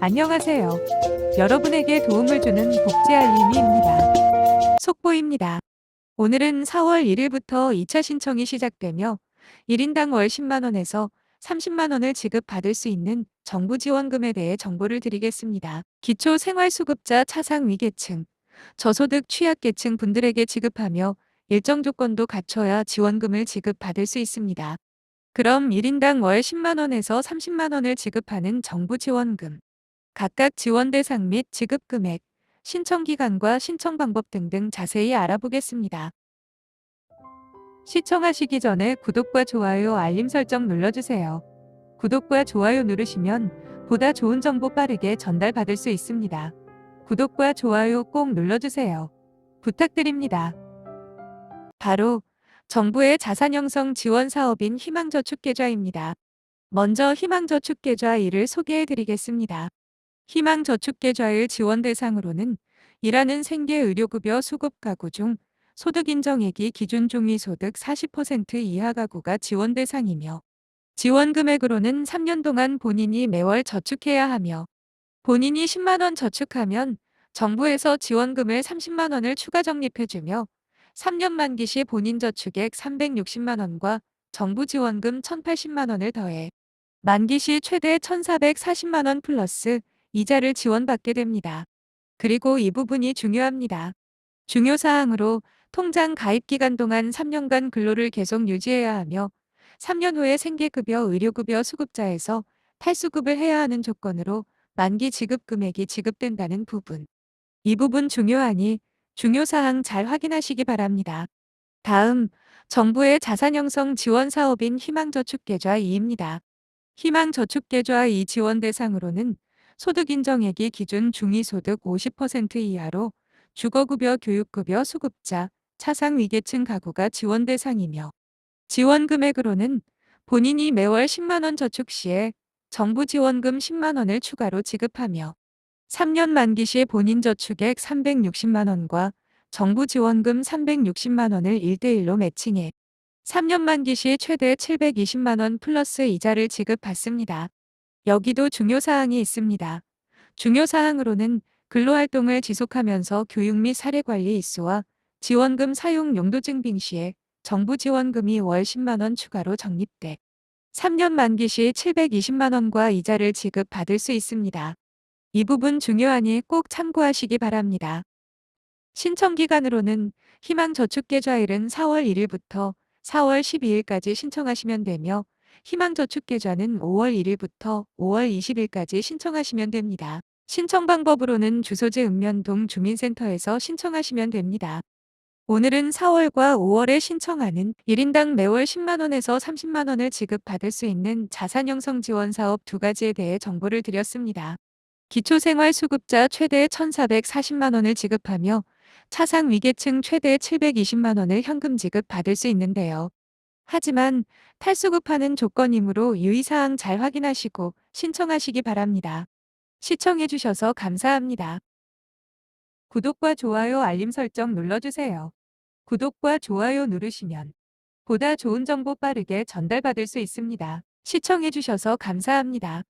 안녕하세요. 여러분에게 도움을 주는 복지 알림이입니다. 속보입니다. 오늘은 4월 1일부터 2차 신청이 시작되며 1인당 월 10만원에서 30만원을 지급받을 수 있는 정부 지원금에 대해 정보를 드리겠습니다. 기초생활수급자 차상위계층, 저소득 취약계층 분들에게 지급하며 일정 조건도 갖춰야 지원금을 지급받을 수 있습니다. 그럼 1인당 월 10만원에서 30만원을 지급하는 정부 지원금. 각각 지원 대상 및 지급 금액, 신청 기간과 신청 방법 등등 자세히 알아보겠습니다. 시청하시기 전에 구독과 좋아요, 알림 설정 눌러주세요. 구독과 좋아요 누르시면 보다 좋은 정보 빠르게 전달받을 수 있습니다. 구독과 좋아요 꼭 눌러주세요. 부탁드립니다. 바로 정부의 자산 형성 지원 사업인 희망저축계좌입니다. 먼저 희망저축계좌 1을 소개해 드리겠습니다. 희망저축계좌의 지원 대상으로는 일하는 생계의료급여 수급 가구 중 소득 인정액이 기준 중위소득 40% 이하 가구가 지원 대상이며 지원 금액으로는 3년 동안 본인이 매월 저축해야 하며 본인이 10만원 저축하면 정부에서 지원금을 30만원을 추가 적립해주며 3년 만기 시 본인 저축액 360만 원과 정부 지원금 1,080만 원을 더해 만기 시 최대 1,440만 원 플러스 이자를 지원받게 됩니다. 그리고 이 부분이 중요합니다. 중요 사항으로 통장 가입 기간 동안 3년간 근로를 계속 유지해야 하며 3년 후에 생계급여, 의료급여 수급자에서 탈수급을 해야 하는 조건으로 만기 지급 금액이 지급된다는 부분. 이 부분 중요하니 중요 사항 잘 확인하시기 바랍니다. 다음, 정부의 자산형성 지원 사업인 희망저축계좌 2입니다. 희망저축계좌 2 지원 대상으로는 소득 인정액이 기준 중위소득 50% 이하로 주거급여, 교육급여 수급자, 차상위계층 가구가 지원 대상이며 지원 금액으로는 본인이 매월 10만원 저축 시에 정부 지원금 10만원을 추가로 지급하며 3년 만기 시 본인 저축액 360만원과 정부 지원금 360만원을 1대1로 매칭해 3년 만기 시 최대 720만원 플러스 이자를 지급받습니다. 여기도 중요사항이 있습니다. 중요사항으로는 근로활동을 지속하면서 교육 및 사례관리 일수와 지원금 사용 용도 증빙 시에 정부 지원금이 월 10만원 추가로 적립돼 3년 만기 시 720만원과 이자를 지급받을 수 있습니다. 이 부분 중요하니 꼭 참고하시기 바랍니다. 신청 기간으로는 희망저축계좌일은 4월 1일부터 4월 12일까지 신청하시면 되며 희망저축계좌는 5월 1일부터 5월 20일까지 신청하시면 됩니다. 신청 방법으로는 주소지 읍면동 주민센터에서 신청하시면 됩니다. 오늘은 4월과 5월에 신청하는 1인당 매월 10만원에서 30만원을 지급받을 수 있는 자산형성 지원 사업 두 가지에 대해 정보를 드렸습니다. 기초생활수급자 최대 1,440만원을 지급하며 차상 위계층 최대 720만원을 현금 지급 받을 수 있는데요. 하지만 탈수급하는 조건이므로 유의사항 잘 확인하시고 신청하시기 바랍니다. 시청해주셔서 감사합니다. 구독과 좋아요 알림 설정 눌러주세요. 구독과 좋아요 누르시면 보다 좋은 정보 빠르게 전달받을 수 있습니다. 시청해주셔서 감사합니다.